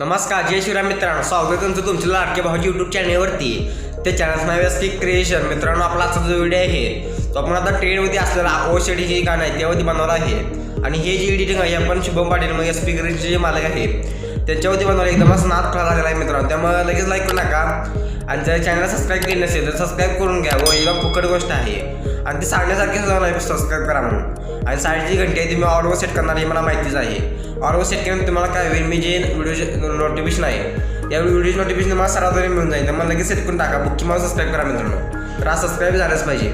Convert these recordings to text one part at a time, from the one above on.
नमस्कार जय शिवराम मित्रांनो. स्वागत तुमचं तुमच्या लाडके भाऊजी यूट्यूब चॅनेलवरती ते चॅनल नाव आहे क्रिएशन मित्रांनो आपला आजचा जो व्हिडिओ आहे तो आपण आता ट्रेडवरती असलेला ओ शेडी हे गाणं आहे त्यावरती बनवलं आहे. आणि हे जे एडिटिंग आहे आपण शुभम पाटील मग एस पी जे मालक आहे त्यांच्यावरती बनवलं एकदम असं नाद खरा झालेला आहे मित्रांनो. त्यामुळे लगेच लाईक करू नका. आणि जर चॅनलला सबस्क्राईब केली नसेल तर सबस्क्राईब करून घ्या. व एकदम फुकट गोष्ट आहे. आणि ते सांगण्यासारखी सुद्धा नाही सबस्क्राईब करा म्हणून. आणि साईडची घंटे आहे ती मी ऑर्डर सेट करणार हे मला माहितीच आहे. ऑर्डर सेट केल्यानंतर तुम्हाला काय होईल मी जे व्हिडिओचे नोटिफिकेशन आहे या व्हिडिओ नोटिफिकेशन मला सर्वात मिळून जाईल. तर मला लगेच सेट करून टाका. बुक मला सबस्क्राईब करा मित्रांनो. तर आज सबस्क्राईब झालंच पाहिजे.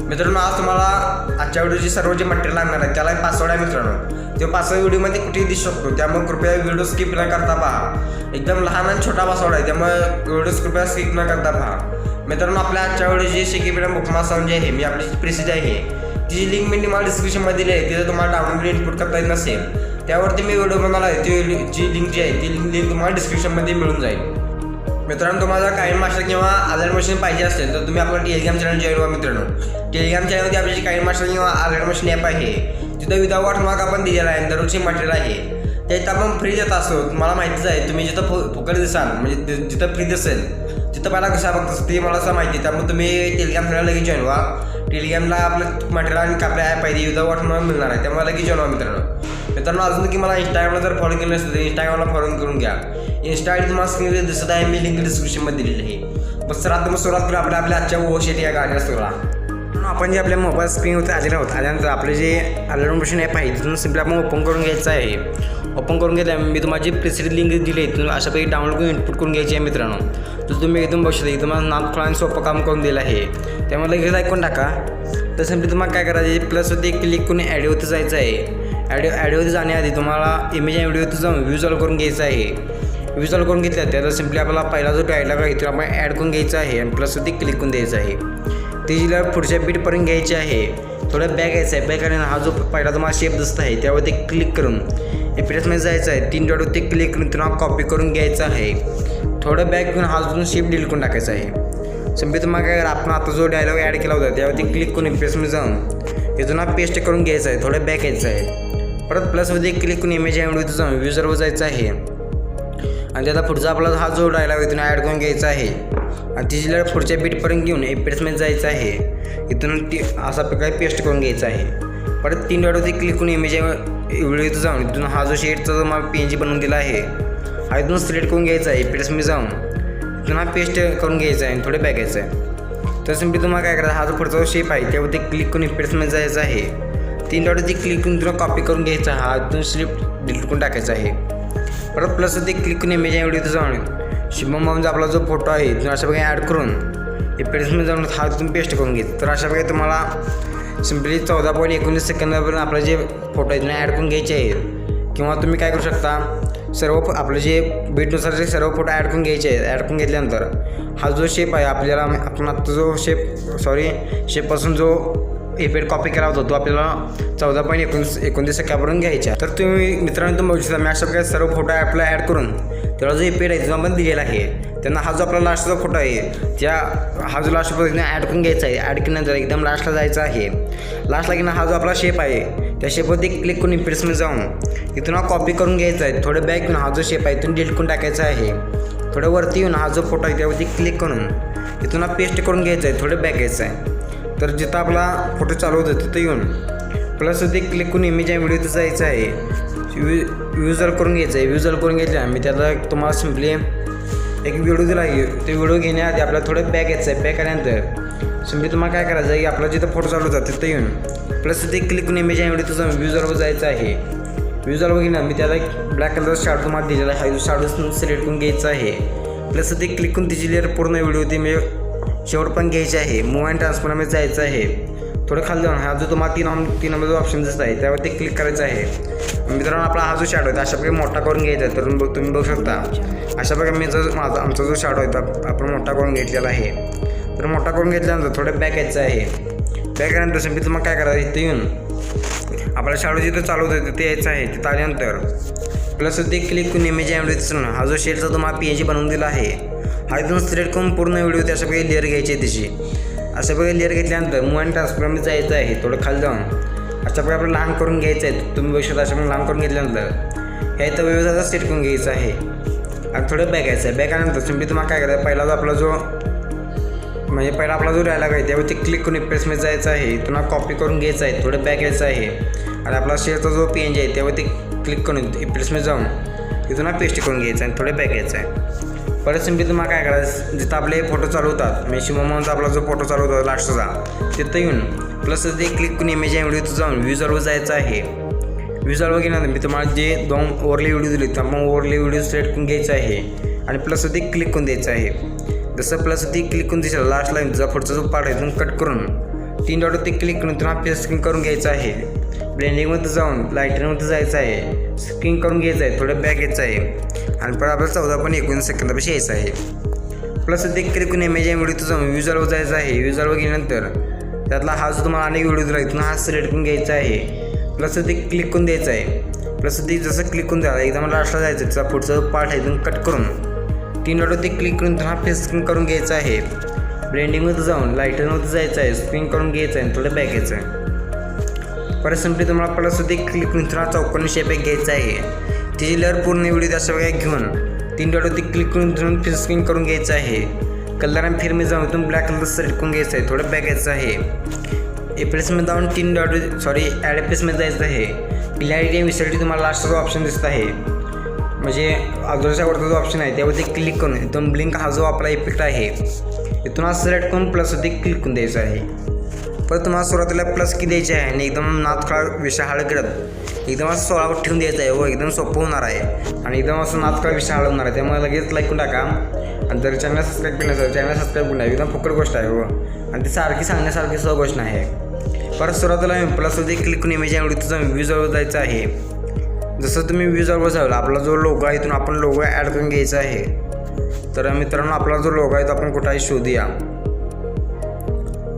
मित्रांनो आज तुम्हाला आजच्या व्हिडिओची सर्व जे मटेरियल लागणार आहे त्याला एक पासवर्ड आहे मित्रांनो. ते पासवर्ड व्हिडिओमध्ये कुठेही दिसू शकतो. त्यामुळे कृपया व्हिडिओ स्किप न करता पहा. एकदम लहान आणि छोटा पासवर्ड आहे. त्यामुळे व्हिडिओ कृपया स्किप न करता पहा. मित्रांनो आपल्या आजच्या व्हिडिओची शेकीपीडम बुकमा साऊंड जे आहे. मी आपली प्रिसिज आहे. तिची लिंक मी तुम्हाला डिस्क्रिप्शनमध्ये दिली आहे तिथे तुम्हाला डाउनलोड इनपुट करता येत नसेल. त्यावरती मी व्हिडिओ बनवला आहे ती जी लिंक जी आहे ती लिंक तुम्हाला डिस्क्रिप्शनमध्ये मिळून जाईल. मित्रांनो तुम्हाला काही मास्टर किंवा आधार मशीन पाहिजे असेल तर तुम्ही आपला टेलिग्राम चॅनल जॉईन व्हा मित्रांनो. टेलिग्राम चॅनलमध्ये आपली जी काही मास्टर किंवा आधार मशीन ॲप आहे तिथं विदाउट मार्क आपण दिलेला आहे दररोजची मटेरियल आहे. ते आपण फ्री देत असतो. मला माहितीच आहे तुम्ही जिथं फु फुकट दिसाल म्हणजे जिथं फ्री दिसेल तिथं मला कसं बघत ते मला असं माहिती आहे. त्यामुळे तुम्ही टेलिग्राम चॅनल लगेच जॉईन व्हा. टेलिग्रामला आपलं मटेरियल आणि आपल्या ॲप आहे विदाउट म्हणून मिळणार आहे. त्यामुळे लगेच जॉईन मित्रांनो. मित्रांनो अजून की मला इंस्टाग्रामला जर फॉलो केलं नसेल तर इंस्टाग्रामला फॉलो करून घ्या. इंस्टा आय तुम्हाला स्क्रीनवर दिसत आहे मी लिंक डिस्क्रिप्शनमध्ये दिलेली आहे. बस सर आता मग सुरुवात करू आपल्या आपल्या आजच्या ओशेटी या गाड्या सुरुवात. म्हणून आपण जे आपल्या मोबाईल स्क्रीनवरती आलेलं आहोत आल्यानंतर आपले जे अलार्म ॲप आहे तिथून सिम्पली आपण ओपन करून घ्यायचं आहे. ओपन करून घेतल्या मी तुम्हाला जी प्रेसिड लिंक दिली आहे तुम्ही अशापैकी डाउनलोड करून इनपुट करून घ्यायची आहे मित्रांनो. तर तुम्ही एकदम बघू शकता तुम्हाला नाम खोळा सोपं काम करून दिलं आहे. त्यामुळे लगेच ऐकून टाका. तर तुम्हाला काय करायचं आहे प्लसवरती क्लिक करून ॲडिओवरती जायचं आहे. ॲडिओ ॲडिओवरती जाण्याआधी तुम्हाला इमेज आणि व्हिडिओवरती जाऊन व्ह्यूजॉल करून घ्यायचं आहे. विचार करून घेतल्या त्याला सिम्पली आपल्याला पहिला जो डायलॉग आहे तो आपण ॲड करून घ्यायचा आहे आणि प्लसवरती क्लिक करून द्यायचं आहे. ते जिला पुढच्या बीटपर्यंत घ्यायची आहे थोडं बॅग यायचं आहे. बॅक आणि हा जो पहिला तुम्हाला शेप दिसत आहे त्यावरती क्लिक करून एपिरियसमध्ये जायचं आहे. तीन डॉटवरती क्लिक करून तुम्हाला कॉपी करून घ्यायचं आहे. थोडं बॅग घेऊन हा जो शेप डिलीट करून टाकायचा आहे. सिम्पली मग करा, आपण आता जो डायलॉग ॲड केला होता त्यावरती क्लिक करून इम्प्रेसमध्ये जाऊन इथून हा पेस्ट करून घ्यायचं आहे थोडं बॅक यायचं आहे. परत प्लसमध्ये क्लिक करून इमेज आहे जाऊन व्ह्यूजरवर जायचं आहे. आणि त्याचा पुढचा आपला हा जो डायलॉग इथून ॲड करून घ्यायचा आहे आणि तिची पुढच्या बीटपर्यंत घेऊन इम्प्रेसमध्ये जायचं आहे इथून ती असा प्रकारे पेस्ट करून घ्यायचा आहे. परत तीन डॉटवरती क्लिक करून इमेज व्हिडिओ इथं जाऊन इथून हा जो शेडचा जो मला पी एन जी बनवून दिला आहे हा इथून सिलेक्ट करून घ्यायचा आहे एपिरियसमध्ये जाऊन. पुन्हा हा पेस्ट करून घ्यायचं आहे आणि थोडे बॅगायचं आहे. तर सिम्पली तुम्हाला काय करायचं हा जो पुढचा शेप आहे त्यावरती क्लिक करून इफेक्ट्समध्ये जायचं आहे. तीन डॉटवरती क्लिक करून तुला कॉपी करून घ्यायचा हा इथून स्लिप डिलीट करून टाकायचा आहे. परत प्लस ते क्लिक करून इमेज आहे व्हिडिओ जाऊन शुभम म्हणजे आपला जो फोटो आहे तो अशा प्रकारे ॲड करून इफेक्ट्समध्ये जाऊन हा तुम्ही पेस्ट करून घ्यायचं तर अशा प्रकारे तुम्हाला सिम्पली चौदा पॉईंट एकोणीस सेकंदापर्यंत आपला जे फोटो आहे ॲड करून घ्यायचे आहेत किंवा तुम्ही काय करू शकता सर्व फो- आपलं जे बीटनुसार जे सर्व फोटो ॲड करून घ्यायचे आहेत ॲड करून घेतल्यानंतर हा जो शेप आहे आपल्याला आपण आत्ता जो शेप सॉरी शेपपासून जो एपेड कॉपी केला होता तो आपल्याला चौदा पॉईंट एकोणीस एकोणतीस टक्क्यापर्यंत घ्यायचा. तर तुम्ही मित्रांनो तुम्ही बघू शकता मी अशा प्रकारे सर्व फोटो ॲपला ॲड करून त्याला जो एपेड आहे तो आपण दिलेला आहे. त्यांना हा जो आपला लास्टचा फोटो आहे त्या हा जो लास्ट फोटो ॲड करून घ्यायचा आहे. ॲड केल्यानंतर एकदम लास्टला जायचं आहे. लास्टला की ना हा जो आपला शेप आहे त्या शेपवरती क्लिक करून इम्प्रेसमध्ये जाऊन इथून हा कॉपी करून घ्यायचा आहे. थोडं बॅक घेऊन हा जो शेप आहे इथून डिलीट करून टाकायचा आहे. थोडं वरती येऊन हा जो फोटो आहे त्यावरती क्लिक करून इथून हा पेस्ट करून घ्यायचा आहे. थोडं बॅक घ्यायचं आहे. तर जिथं आपला फोटो चालू होतं तिथं येऊन. प्लस ते क्लिक करून इमेज आहे व्हिडिओ जायचं आहे. व्ह्युजल करून घ्यायचं आहे व्ह्युजल करून घ्यायचं मी त्याला तुम्हाला सिम्पली एक व्हिडिओ दिला ते व्हिडिओ घेण्याआधी आपल्याला थोडं बॅक यायचं आहे बॅक आल्यानंतर सिम्पली तुम्हाला काय करायचं आहे की आपला जिथं फोटो चालू होता तिथं येऊन. प्लस ते क्लिक करून इमेज आहे व्हिडिओ जाऊन व्ह्युजलवर जायचं आहे. व्ह्युजल घेणार मी त्याला एक ब्लॅक कलरचा शाडू तुम्हाला दिलेला आहे. शाडू सिलेक्ट करून घ्यायचा आहे. प्लस ते क्लिक करून तिची लेअर पूर्ण व्हिडिओ ती मी शेवट पण घ्यायचे आहे. मूव अँड ट्रान्सफरमध्ये जायचं आहे. थोडं खाली जाऊन. हा जो तुम्हाला तीन ऑन तीन नंबर ऑप्शन दिसत आहे त्यावरती क्लिक करायचं आहे. मित्रांनो आपला हा जो शॅडो आहे अशा प्रकारे मोठा करून घ्यायचा आहे. तर बघ- तुम्ही बघू शकता. अशा प्रकारे मी जो माझा आमचा जो शॅडो आहे तो आपण मोठा करून घेतलेला आहे. तर मोठा करून घेतल्यानंतर थोडं बॅक यायचं आहे. बॅक यानंतर सिम्पली तुम्हाला काय करायचं इथं येऊन आपला शाडू जिथं चालू होते तिथे यायचं आहे. तिथं आल्यानंतर प्लस ते क्लिक करून इमेज ॲमडी हा जो शेडचा तुम्हाला पी एन जी बनवून दिला आहे. हा इथून करून पूर्ण व्हिडिओ ते सगळे लेअर घ्यायची आहे त्याची अशा प्रकारे लेअर घेतल्यानंतर मूव अँड जायचं आहे थोडं खाली जाऊन. अशा प्रकारे आपलं लहान करून घ्यायचं आहे. तुम्ही बघू शकता अशा प्रकारे लहान करून घेतल्यानंतर. हे इथं व्यवस्थित सेट करून घ्यायचं आहे. आणि थोडं बॅक घ्यायचं आहे. बॅक आल्यानंतर तुम्हाला काय करायचं पहिला जो आपला जो म्हणजे पहिला आपला जो राहिला काय त्यावरती क्लिक करून प्रेसमध्ये जायचं आहे. इथून कॉपी करून घ्यायचं आहे. थोडं बॅक यायचं आहे. आणि आपला शेअरचा जो पी एन जी आहे त्यावरती क्लिक करून प्रेसमध्ये जाऊन इथून पेस्ट करून घ्यायचं आहे थोडं बॅक यायचं आहे. परत सिम्पली तुम्हाला काय करायचं? जिथं आपले फोटो चालू होतात म्हणजे शिवमोहनचा आपला जो फोटो चालू होता लास्टचा तिथं येऊन. प्लस ते क्लिक करून इमेज आहे व्हिडिओ जाऊन व्ह्यूजरवर जायचं आहे. व्ह्यूजरवर गेल्यानंतर मी तुम्हाला जे दोन ओरले व्हिडिओ दिले तर मग ओरले व्हिडिओ सिलेक्ट करून घ्यायचं आहे. आणि प्लस ते क्लिक करून द्यायचं आहे. जसं प्लस ती क्लिक करून दिसेल लास्ट लाईन तुझा पुढचा जो पार्ट आहे तिथून कट करून. तीन डॉट ते क्लिक करून तुम्हाला पे स्क्रीन करून घ्यायचं आहे. ब्लेंडिंगमध्ये जाऊन लायटिंगमध्ये जायचं आहे. स्क्रीन करून घ्यायचं आहे थोडं बॅक घ्यायचं आहे. आणि बराबर चौदा पण एकोणीस सेकंदापाशी यायचं आहे. प्लस ते क्लिक करून इमेज आहे व्हिडिओ जाऊन युजरवर जायचं आहे. युजरवर गेल्यानंतर त्यातला हा जो तुम्हाला अनेक व्हिडिओ दिला इथून हा सिलेक्ट करून घ्यायचा आहे. प्लस ते क्लिक करून द्यायचं आहे. प्लस ते जसं क्लिक करून द्यायला एकदम लास्टला जायचं त्याचा पुढचं पार्ट आहे इथून कट करून. तीन डॉट ते क्लिक करून हा फेस स्क्रीन करून घ्यायचा आहे. ब्लेंडिंगमध्ये जाऊन लायटरमध्ये जायचं आहे स्क्रीन करून घ्यायचं आहे आणि थोडं बॅक यायचं आहे. परत सिम्पली तुम्हाला प्लस ते क्लिक करून तुम्हाला चौकोनी शेप घ्यायचा आहे. ते लेअर पूर्ण व्हिडिओ त्या सगळ्या घेऊन तीन डॉट ते क्लिक करून धरून फिल स्क्रीन करून घ्यायचं आहे. कलर आणि फिरमी जाऊन इथून ब्लॅक कलर सिलेक्ट करून घ्यायचं आहे. थोडं बॅक आहे. एप्रेसमध्ये जाऊन तीन डॉट सॉरी ॲड एप्रेसमध्ये जायचं आहे. क्लॅरिटी आणि तुम्हाला लास्टचा ऑप्शन दिसत आहे. म्हणजे अगोदरच्या वरचा जो ऑप्शन आहे. त्यावरती क्लिक करून इथून ब्लिंक हा जो आपला इफेक्ट आहे इथून हा सिलेक्ट करून प्लस क्लिक करून द्यायचं आहे. परत तुम्हाला सुरुवातीला प्लस की द्यायची आहे आणि एकदम नाथ काळ विषय करत एकदम असं सोळावर ठेवून द्यायचं आहे व एकदम सोपं होणार आहे. आणि एकदम असं नाथ काळ विषाहाळ होणार आहे. त्यामुळे लगेच लाईक करून टाका. आणि जर चॅनल सबस्क्राईब केलं नसेल चॅनल सबस्क्राईब करून टाका. एकदम फुकट गोष्ट आहे व आणि ती सारखी सांगण्यासारखी सह गोष्ट आहे. परत सुरुवातीला प्लस होती क्लिक करून इमेज आवडी तुझं व्ह्यूजवर जायचं आहे. जसं तुम्ही व्ह्यूजवर जाल आपला जो लोगो आहे इथून आपण लोगो ॲड करून घ्यायचा आहे. तर मित्रांनो आपला जो लोगो आहे तो आपण कुठेही शोधूया.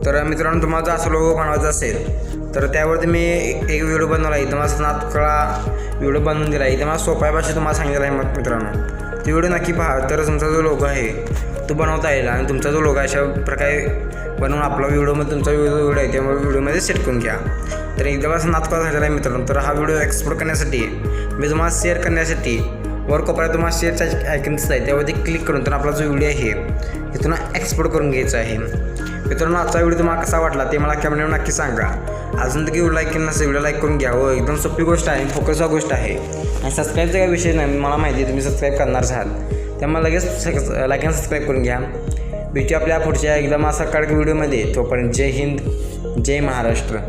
तर मित्रांनो तुम्हाला जर असं लोगो बनवायचा असेल तर त्यावरती मी एक व्हिडिओ बनवला इथं तुम्हाला स्नातकळा व्हिडिओ बनवून दिला इथं मला सोप्या भाषेत तुम्हाला सांगितलं आहे मग मित्रांनो. ते व्हिडिओ नक्की पहा. तर तुमचा जो लोगो आहे तो बनवता येईल आणि तुमचा जो लोगो अशा प्रकारे बनवून आपला व्हिडिओमध्ये तुमचा व्हिडिओ व्हिडिओ आहे त्यामुळे व्हिडिओमध्ये सेट करून घ्या. तर एकदा असं झालेला आहे मित्रांनो. तर हा व्हिडिओ एक्सपोर्ट करण्यासाठी मी तुम्हाला शेअर करण्यासाठी वर कोपऱ्यात तुम्हाला शेअरचा आयकन दिसत आहे त्यावरती क्लिक करून तर आपला जो व्हिडिओ आहे इथून एक्सपोर्ट करून घ्यायचा आहे. मित्रांनो आजचा व्हिडिओ तुम्हाला कसा वाटला ते मला कमेंटवर नक्की सांगा. अजून तर व्हिडिओ लाईक केलं नसेल व्हिडिओ लाईक करून घ्या. व एकदम सोपी गोष्ट आहे फोकस गोष्ट आहे. आणि सबस्क्राईबचा काही विषय नाही मला माहिती आहे तुम्ही सबस्क्राईब करणार आहात त्यामुळे लगेच लाईक आणि सबस्क्राईब करून घ्या. भेटू आपल्या पुढच्या एकदम असा कडक व्हिडिओमध्ये तोपर्यंत जय हिंद जय महाराष्ट्र.